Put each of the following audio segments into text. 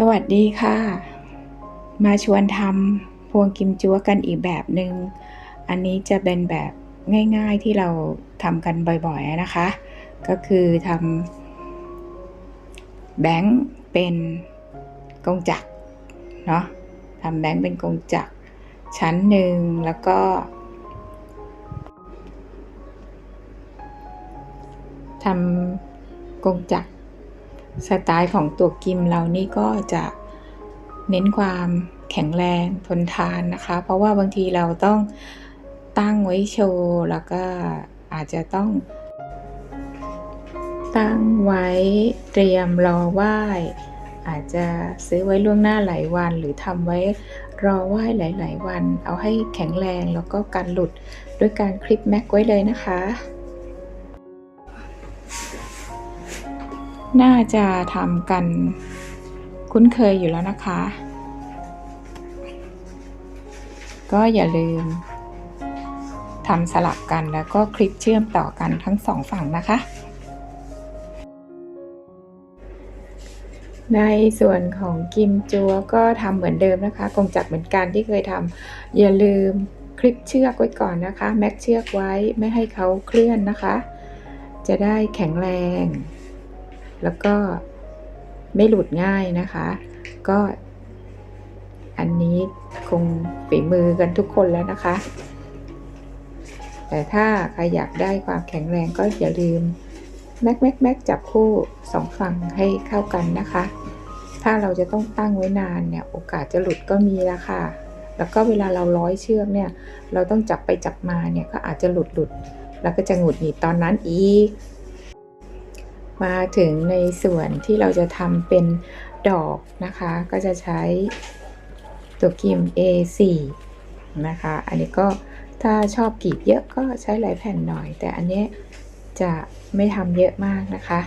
สวัสดีค่ะ มาชวนทำพวงกิมจั๊วกันอีกแบบหนึง่งอันนี้จะเป็นแบบง่ายๆที่เราทำกันบ่อยๆนะคะ ก็คือทำแบงค์เป็นกงจักรเนาะทำแบงค์เป็นกงจักรชั้นหนึ่งแล้วก็ทำกงจักร สไตล์ของตัวกิมเรานี่ก็จะเน้นความแข็งแรงทนทานนะคะ เพราะว่าบางทีเราต้องตั้งไว้โชว์ แล้วก็อาจจะต้อง ตั้งไว้เตรียมรอไหว้ อาจจะซื้อไว้ล่วงหน้าหลายวัน หรือทำไว้รอไหว้หลาย ๆ วัน เอาให้แข็งแรงแล้วก็การหลุดด้วยการคลิปแม็กไว้เลยนะคะ น่าจะทำกันคุ้นเคยอยู่แล้วนะคะ ก็อย่าลืมทำสลับกันแล้วก็คลิปเชื่อมต่อกันทั้งสองฝั่งนะคะ ในส่วนของกิมจัวก็ทำเหมือนเดิมนะคะกงจักเหมือนกันที่เคยทำอย่าลืมคลิปเชือกไว้ก่อนนะคะ แม็กเชือกไว้ไม่ให้เขาเคลื่อนนะคะ จะได้แข็งแรง แล้วก็ไม่หลุดง่ายนะคะ ก็อันนี้คงฝีมือกันทุกคนแล้วนะคะ แต่ถ้าใครอยากได้ความแข็งแรงก็อย่าลืมแม็กแม็กแม็กจับคู่สองฝั่งให้เข้ากันนะคะ ถ้าเราจะต้องตั้งไว้นานเนี่ย โอกาสจะหลุดก็มีล้วค่ะ แล้วก็เวลาเราร้อยเชือกเนี่ย เราต้องจับไปจับมาเนี่ยก็อาจจะหลุดหลุด แล้วก็จะหงุดหงิดตอนนั้นอีก มาถึงในส่วนที่เราจะทำเป็นดอกนะคะ ก็จะใช้ตัวกิม A4 นะคะ อันนี้ก็ถ้าชอบกรีดเยอะก็ใช้หลายแผ่นหน่อย แต่อันนี้จะไม่ทำเยอะมากนะคะ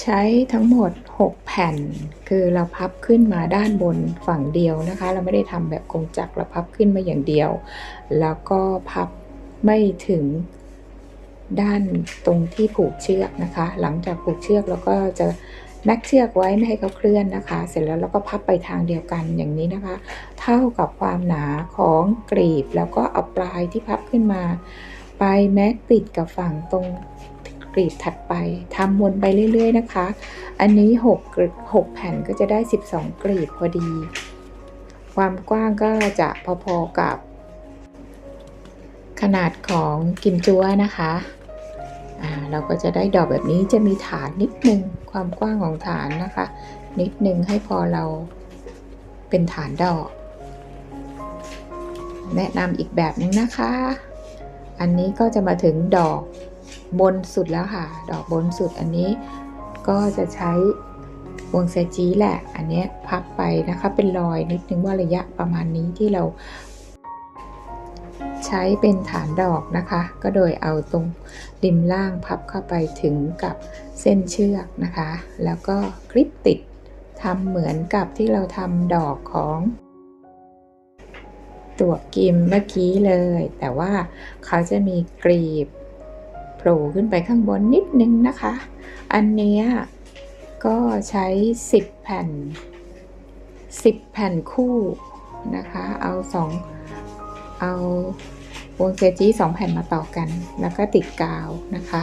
ใช้ทั้งหมด 6 แผ่น คือเราพับขึ้นมาด้านบนฝั่งเดียวนะคะ เราไม่ได้ทำแบบกงจักรเราพับขึ้นมาอย่างเดียว แล้วก็พับไม่ถึง ด้านตรงที่ผูกเชือกนะคะ หลังจากผูกเชือกเราก็จะแม็กเชือกไว้ไม่ให้เขาเคลื่อนนะคะ เสร็จแล้วเราก็พับไปทางเดียวกันอย่างนี้นะคะ เท่ากับความหนาของกรีบ แล้วก็เอาปลายที่พับขึ้นมา ไปแม็กติดกับฝั่งตรงกรีบถัดไปทำวนไปเรื่อย ๆ นะคะ อันนี้6ก6แผ่นก็จะได้ 12 กรีบพอดี ความกว้างก็จะพอๆกับขนาดของกิมจัวนะคะ เราก็จะได้ดอกแบบนี้จะมีฐานนิดนึงความกว้างของฐานนะคะ นิดนึงให้พอเราเป็นฐานดอก แนะนำอีกแบบนึงนะคะ อันนี้ก็จะมาถึงดอกบนสุดแล้วค่ะ ดอกบนสุดอันนี้ก็จะใช้วงเซจีแหละ อันนี้พับไปนะคะ เป็นรอยนิดนึงว่าระยะประมาณนี้ที่เรา ใช้เป็นฐานดอกนะคะ ก็โดยเอาตรงริมล่างพับเข้าไปถึงกับเส้นเชือกนะคะ แล้วก็คลิปติดทำเหมือนกับที่เราทำดอกของตัวกิมเมื่อกี้เลย แต่ว่าเขาจะมีกรีบโผล่ขึ้นไปข้างบนนิดนึงนะคะ อันเนี้ยก็ใช้ 10 แผ่น 10 แผ่นคู่นะคะ เอาสองเอา วงเซจีสองแผ่นมาต่อกัน แล้วก็ติดกาวนะคะ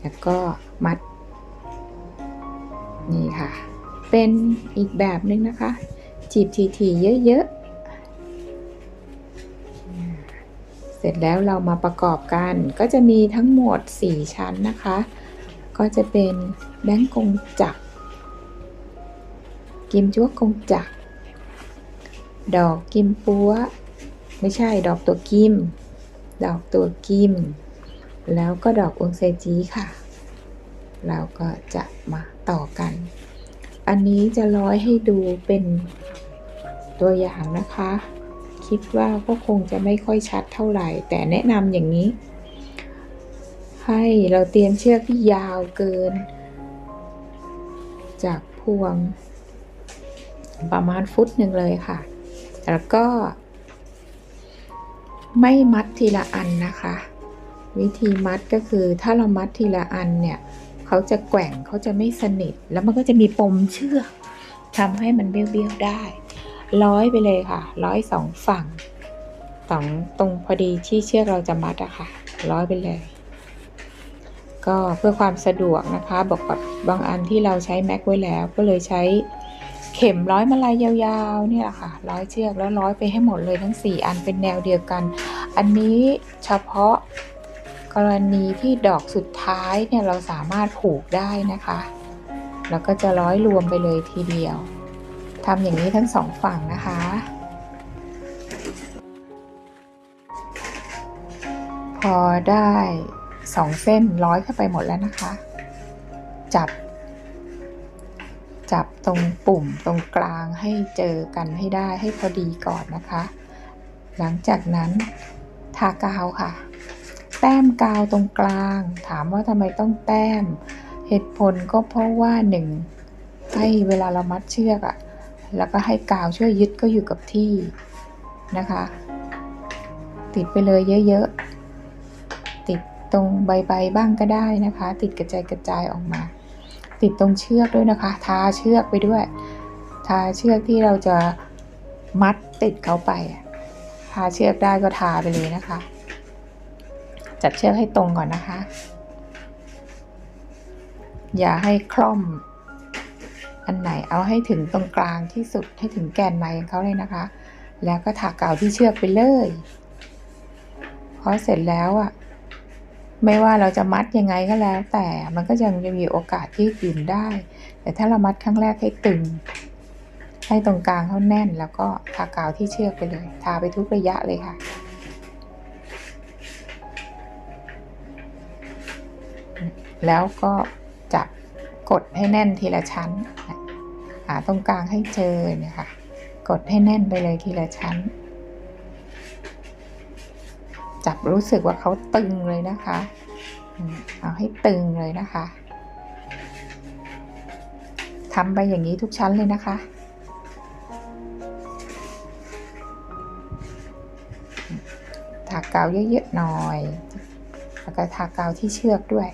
แล้วก็มัด นี่ค่ะ เป็นอีกแบบนึงนะคะ จีบทีๆเยอะๆ เสร็จแล้วเรามาประกอบกัน ก็จะมีทั้งหมด 4 ชั้นนะคะ ก็จะเป็นแบงก์กงจักรกิมจั่วกงจักรดอกกิมปัวไม่ใช่ดอกตัวกิม ดอกตัวกิม แล้วก็ดอกองเซจีค่ะ เราก็จะมาต่อกัน อันนี้จะร้อยให้ดูเป็นตัวอย่างนะคะ คิดว่าก็คงจะไม่ค่อยชัดเท่าไหร่ แต่แนะนำอย่างนี้ ให้เราเตรียมเชือกที่ยาวเกิน จากพวงประมาณฟุตหนึ่งเลยค่ะ แล้วก็ ไม่มัดทีละอันนะคะ วิธีมัดก็คือถ้าเรามัดทีละอันเนี่ยเขาจะแกว่งเขาจะไม่สนิท แล้วมันก็จะมีปมเชือกทำให้มันเบี้ยวๆได้ ร้อยไปเลยค่ะ ร้อยสองฝั่งสองตรงพอดีที่เชือกเราจะมัดอะค่ะ ร้อยไปเลย ก็เพื่อความสะดวกนะคะ บอกแบบบางอันที่เราใช้แม็กไว้แล้วก็เลยใช้ เข็มร้อยมาลายยาวๆ เนี่ยแหละค่ะ ร้อยเชือกแล้วร้อยไปให้หมดเลยทั้ง 4 อันเป็นแนวเดียวกัน อันนี้เฉพาะกรณีที่ดอกสุดท้ายเนี่ยเราสามารถผูกได้นะคะ แล้วก็จะร้อยรวมไปเลยทีเดียวทำอย่างนี้ทั้งสองฝั่งนะคะพอได้สองเส้นร้อยเข้าไปหมดแล้วนะคะ จับ จับตรงปุ่มตรงกลางให้เจอกันให้ได้ให้พอดีก่อนนะคะ หลังจากนั้นทากาวค่ะ แต้มกาวตรงกลาง ถามว่าทำไมต้องแต้ม เหตุผลก็เพราะว่าหนึ่งให้เวลาเรามัดเชือกอะแล้วก็ให้กาวช่วยยึดก็อยู่กับที่นะคะ ติดไปเลยเยอะๆ ติดตรงใบๆบ้างก็ได้นะคะ ติดกระจายกระจายออกมา ติดตรงเชือกด้วยนะคะ ทาเชือกไปด้วย ทาเชือกที่เราจะมัดติดเขาไปอะทาเชือกได้ก็ทาไปเลยนะคะ จัดเชือกให้ตรงก่อนนะคะ อย่าให้คล่อม อันไหนเอาให้ถึงตรงกลางที่สุดให้ถึงแกนในของเขาเลยนะคะ แล้วก็ถากาวที่เชือกไปเลยพอเสร็จแล้วอะ ไม่ว่าเราจะมัดยังไงก็แล้ว แต่มันก็ยังจะมีโอกาสยืดหยุ่นได้ แต่ถ้าเรามัดครั้งแรกให้ตึง ให้ตรงกลางเขาแน่น แล้วก็ทากาวที่เชือกไปเลย ทาไปทุกระยะเลยค่ะแล้วก็จับกดให้แน่นทีละชั้น หาตรงกลางให้เจอเนี่ยค่ะ กดให้แน่นไปเลยทีละชั้น จับรู้สึกว่าเขาตึงเลยนะคะ เอาให้ตึงเลยนะคะทำไปอย่างนี้ทุกชั้นเลยนะคะ ทากาวเยอะๆหน่อย แล้วก็ทากาวที่เชือกด้วย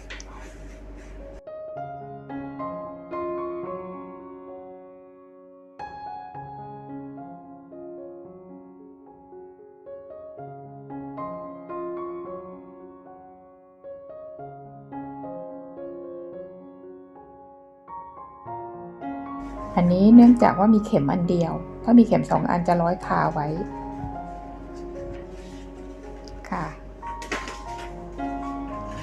อันนี้เนื่องจากว่ามีเข็มอันเดียว ถ้ามีเข็มสองอันจะร้อยคาไว้ ค่ะ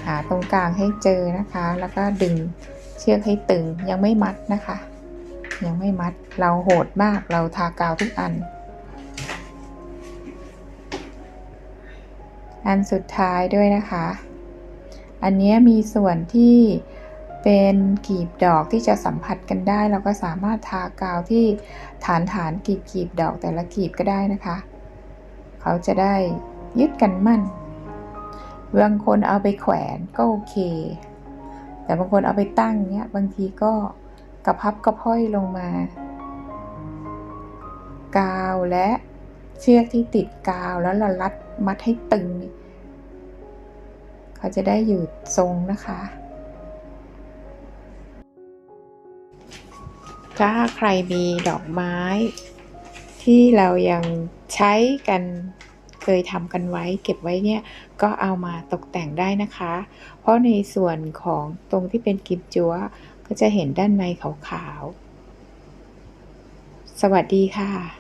หาตรงกลางให้เจอนะคะ แล้วก็ดึงเชือกให้ตึง ยังไม่มัดนะคะ ยังไม่มัด เราโหดมาก เราทากาวทุกอัน อันสุดท้ายด้วยนะคะ อันนี้มีส่วนที่ เป็นกีบดอกที่จะสัมผัสกันได้ เราก็สามารถทากาวที่ฐานฐานกีบกีบดอกแต่ละกีบก็ได้นะคะ เขาจะได้ยึดกันมั่นบางคนเอาไปแขวนก็โอเค แต่บางคนเอาไปตั้งเนี้ยบางทีก็กระพับกระพ้อยลงมา กาวและเชือกที่ติดกาวแล้วเรารัดมัดให้ตึง เขาจะได้อยู่ทรงนะคะ ถ้าใครมีดอกไม้ ที่เรายังใช้กันเคยทำกันไว้ เก็บไว้เนี่ยก็เอามาตกแต่งได้นะคะ เพราะในส่วนของตรงที่เป็นกิมจัวก็จะเห็นด้านในขาวๆสวัสดีค่ะ